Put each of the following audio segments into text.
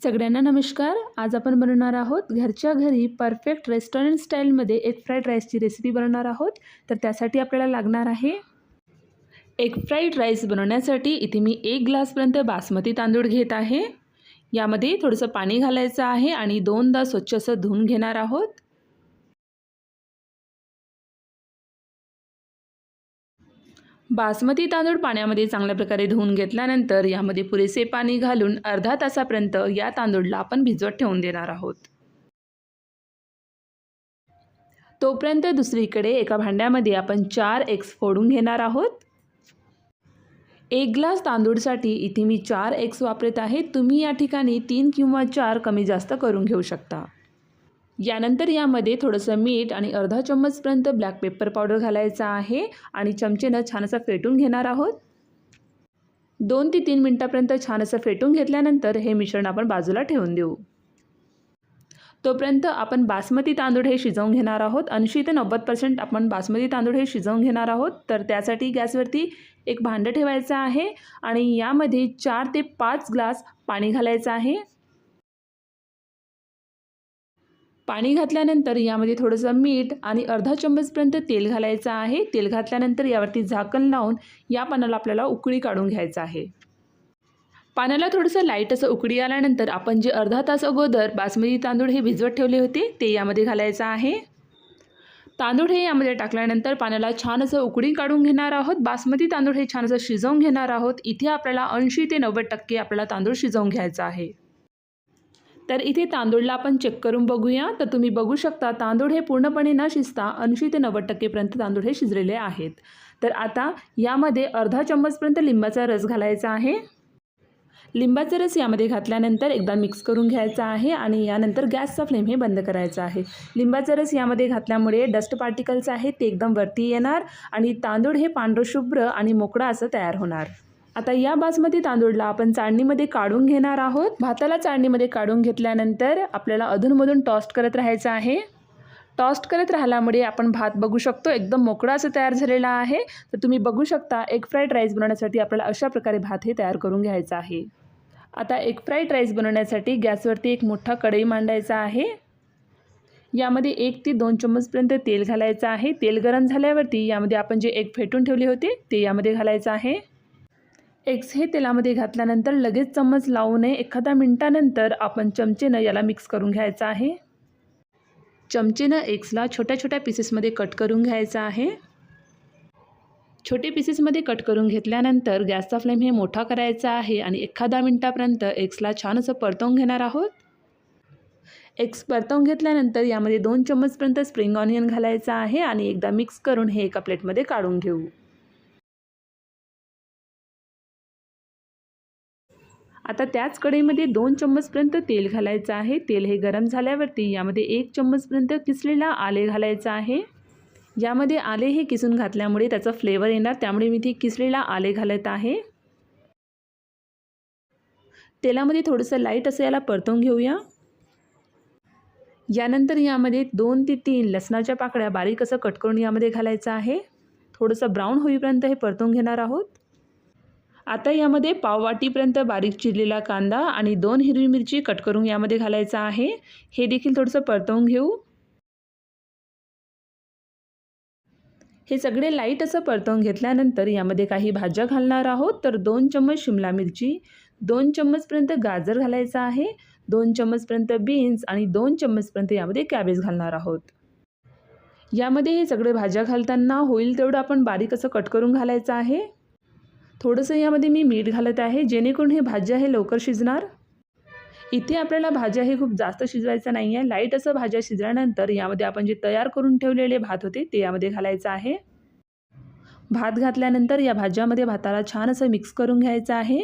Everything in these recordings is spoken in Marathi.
सगळ्यांना नमस्कार. आज आपण बनवणार आहोत घरच्या घरी परफेक्ट रेस्टॉरंट स्टाईलमध्ये एग फ्राईड राईसची रेसिपी बनवणार आहोत. तर त्यासाठी आपल्याला लागणार आहे एग फ्राईड राईस बनवण्यासाठी इथे मी एक ग्लासपर्यंत बासमती तांदूळ घेत आहे. यामध्ये थोडंसं पाणी घालायचं आहे आणि दोनदा स्वच्छ असं धुवून घेणार आहोत. बासमती तांदूळ पाण्यामध्ये चांगल्या प्रकारे धुवून घेतल्यानंतर यामध्ये पुरेसे पाणी घालून अर्धा तासापर्यंत या तांदूळला आपण भिजवत ठेवून देणार आहोत. तोपर्यंत दुसरीकडे एका भांड्यामध्ये आपण चार एग्स फोडून घेणार आहोत. एक ग्लास तांदूळसाठी इथे मी चार एग्स वापरत आहे. तुम्ही या ठिकाणी तीन किंवा चार कमी जास्त करून घेऊ शकता. यानंतर यामध्ये थोडंसं मीठ आणि अर्धा चम्मचपर्यंत ब्लॅक पेपर पावडर घालायचा आहे आणि चमचेनं छान असं फेटून घेणार आहोत. दोन ते तीन मिनटापर्यंत छान असं फेटून घेतल्यानंतर हे मिश्रण आपण बाजूला ठेवून देऊ. तोपर्यंत आपण बासमती तांदूळ हे शिजवून घेणार आहोत. ऐंशी ते नव्वद पर्सेंट आपण बासमती तांदूळ हे शिजवून घेणार आहोत. तर त्यासाठी गॅसवरती एक भांडं ठेवायचं आहे आणि यामध्ये चार ते पाच ग्लास पाणी घालायचं आहे. पाणी घातल्यानंतर यामध्ये थोडंसं मीठ आणि अर्धा चम्मचपर्यंत तेल घालायचं आहे. तेल घातल्यानंतर यावरती झाकण लावून या पानाला आपल्याला उकळी काढून घ्यायचं आहे. पाण्याला थोडंसं लाइट असं उकळी आल्यानंतर आपण जे अर्धा तास अगोदर बासमती तांदूळ हे भिजवत ठेवले होते ते यामध्ये घालायचं आहे. तांदूळ हे यामध्ये टाकल्यानंतर पाण्याला छान असं उकळी काढून घेणार आहोत. बासमती तांदूळ हे छान असं शिजवून घेणार आहोत. इथे आपल्याला ऐंशी ते नव्वद टक्के आपल्याला तांदूळ शिजवून घ्यायचा आहे. तर इथे तांदूळला आपण चेक करून बघूया. तर तुम्ही बघू शकता तांदूळ हे पूर्णपणे न शिजता ऐंशी ते नव्वद टक्केपर्यंत तांदूळ हे शिजलेले आहेत. तर आता यामध्ये अर्धा चम्मचपर्यंत लिंबाचा रस घालायचा आहे. लिंबाचा रस यामध्ये घातल्यानंतर एकदा मिक्स करून घ्यायचा आहे आणि यानंतर गॅसचा फ्लेम हे बंद करायचा आहे. लिंबाचा रस यामध्ये घातल्यामुळे डस्ट पार्टिकल्स आहेत ते एकदम वरती येणार आणि तांदूळ हे पांढरं शुभ्र आणि मोकळा असं तयार होणार. आता या बासमती तांदूळला आपण चाळणीमध्ये काढून घेणार आहोत. भाताला चाळणीमध्ये काढून घेतल्यानंतर आपल्याला अधूनमधून टॉस्ट करत राहायचं आहे. टॉस्ट करत राहिल्यामुळे आपण भात बघू शकतो एकदम मोकळा असं तयार झालेला आहे. तर तुम्ही बघू शकता एग फ्राईड राईस बनवण्यासाठी आपल्याला अशा प्रकारे भात हे तयार करून घ्यायचा आहे. आता एग फ्राईड राईस बनवण्यासाठी गॅसवरती एक मोठा कढई मांडायचा आहे. यामध्ये एक ते दोन चम्मचपर्यंत तेल घालायचं आहे. तेल गरम झाल्यावरती यामध्ये आपण जे एग फेटून ठेवले होते ते यामध्ये घालायचं आहे. एग्स हे तेलामध्ये घातल्यानंतर लगेच चम्मच लावू नये. एखाद्या मिनटानंतर आपण चमचेनं याला मिक्स करून घ्यायचं आहे. चमचेनं एग्सला छोट्या छोट्या पीसेसमध्ये कट करून घ्यायचं आहे. छोटे पीसेसमध्ये कट करून घेतल्यानंतर गॅसचा फ्लेम हे मोठा करायचा आहे आणि एखादा मिनटापर्यंत एग्सला छान असं परतवून घेणार आहोत. एग्स परतवून घेतल्यानंतर यामध्ये दोन चम्मचपर्यंत स्प्रिंग ऑनियन घालायचं आहे आणि एकदा मिक्स करून हे एका प्लेटमध्ये काढून घेऊ. आता त्याच कढईमध्ये दोन चम्मचपर्यंत तेल घालायचं आहे. तेल हे गरम झाल्यावरती यामध्ये एक चम्मचपर्यंत किसलेला आले घालायचं आहे. यामध्ये आले हे किसून घातल्यामुळे त्याचा फ्लेवर येणार त्यामुळे मी ती किसलेला आले घालत आहे. तेलामध्ये थोडंसं लाइट असं याला परतवून घेऊया. यानंतर यामध्ये दोन ते तीन लसणाच्या पाकळ्या बारीक असं कट करून यामध्ये घालायचं आहे. थोडंसं ब्राऊन होईपर्यंत हे परतवून घेणार आहोत. आता यामध्ये पाववाटीपर्यंत बारीक चिरलेला कांदा आणि दोन हिरवी मिरची कट करून यामध्ये घालायचा आहे. हे देखील थोडंसं परतवून घेऊ. हे सगळे लाइट असं परतवून घेतल्यानंतर यामध्ये काही भाज्या घालणार आहोत. तर दोन चम्मच शिमला मिरची दोन चम्मचपर्यंत गाजर घालायचं आहे दोन चम्मचपर्यंत बीन्स आणि दोन चम्मचपर्यंत यामध्ये कॅबेज घालणार आहोत. यामध्ये हे सगळे भाज्या घालताना होईल तेवढं आपण बारीक असं कट करून घालायचं आहे. थोडंसं यामध्ये मी मीठ घालत आहे जेणेकरून हे भाज्या हे लवकर शिजणार. इथे आपल्याला भाज्या हे खूप जास्त शिजवायचं नाही आहे. लाइट असं भाज्या शिजल्यानंतर यामध्ये आपण जे तयार करून ठेवलेले भात होते ते यामध्ये घालायचं आहे. भात घातल्यानंतर या भाज्यामध्ये भाताला छान असं मिक्स करून घ्यायचं आहे.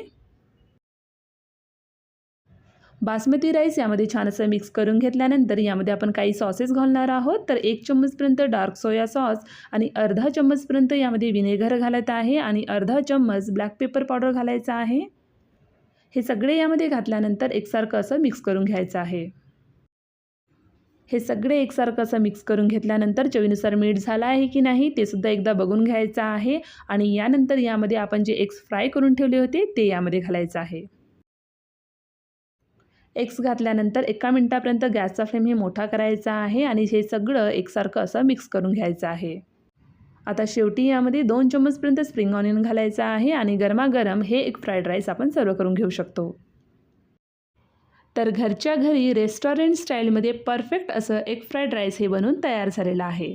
बासमती राईस यामध्ये छान असं मिक्स करून घेतल्यानंतर यामध्ये आपण काही सॉसेस घालणार आहोत. तर एक चम्मचपर्यंत डार्क सोया सॉस आणि अर्धा चम्मचपर्यंत यामध्ये विनेगर घालायचा आहे आणि अर्धा चम्मच ब्लॅक पेपर पावडर घालायचा आहे. हे सगळे यामध्ये घातल्यानंतर एकसारखं असं मिक्स करून घ्यायचं आहे. हे सगळे एकसारखं असं मिक्स करून घेतल्यानंतर चवीनुसार मीठ झालं आहे की नाही ते सुद्धा एकदा बघून घ्यायचं आहे आणि यानंतर यामध्ये आपण जे एग्स फ्राय करून ठेवले होते ते यामध्ये घालायचं आहे. एक्स घातल्यानंतर एका मिनटापर्यंत गॅसचा फ्लेम हे मोठा करायचा आहे आणि हे सगळं एकसारखं असं मिक्स करून घ्यायचं आहे. आता शेवटी यामध्ये दोन चम्मचपर्यंत स्प्रिंग ऑनियन घालायचं आहे आणि गरमागरम हे एक फ्राईड राईस आपण सर्व करून घेऊ शकतो. तर घरच्या घरी रेस्टॉरंट स्टाईलमध्ये परफेक्ट असं एक फ्राईड राईस हे बनवून तयार झालेलं आहे.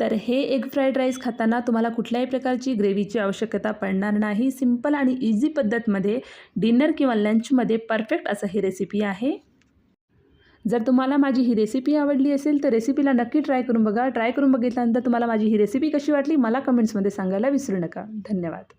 तर हे एग फ्राईड राईस खाताना तुम्हाला कुठल्याही प्रकारची ग्रेव्हीची आवश्यकता पडणार नाही. सिंपल आणि इझी पद्धतमध्ये डिनर किंवा लंचमध्ये परफेक्ट असं ही रेसिपी आहे. जर तुम्हाला माझी ही रेसिपी आवडली असेल तर रेसिपीला नक्की ट्राय करून बघा. ट्राय करून बघितल्यानंतर तुम्हाला माझी ही रेसिपी कशी वाटली मला कमेंट्समध्ये सांगायला विसरू नका. धन्यवाद.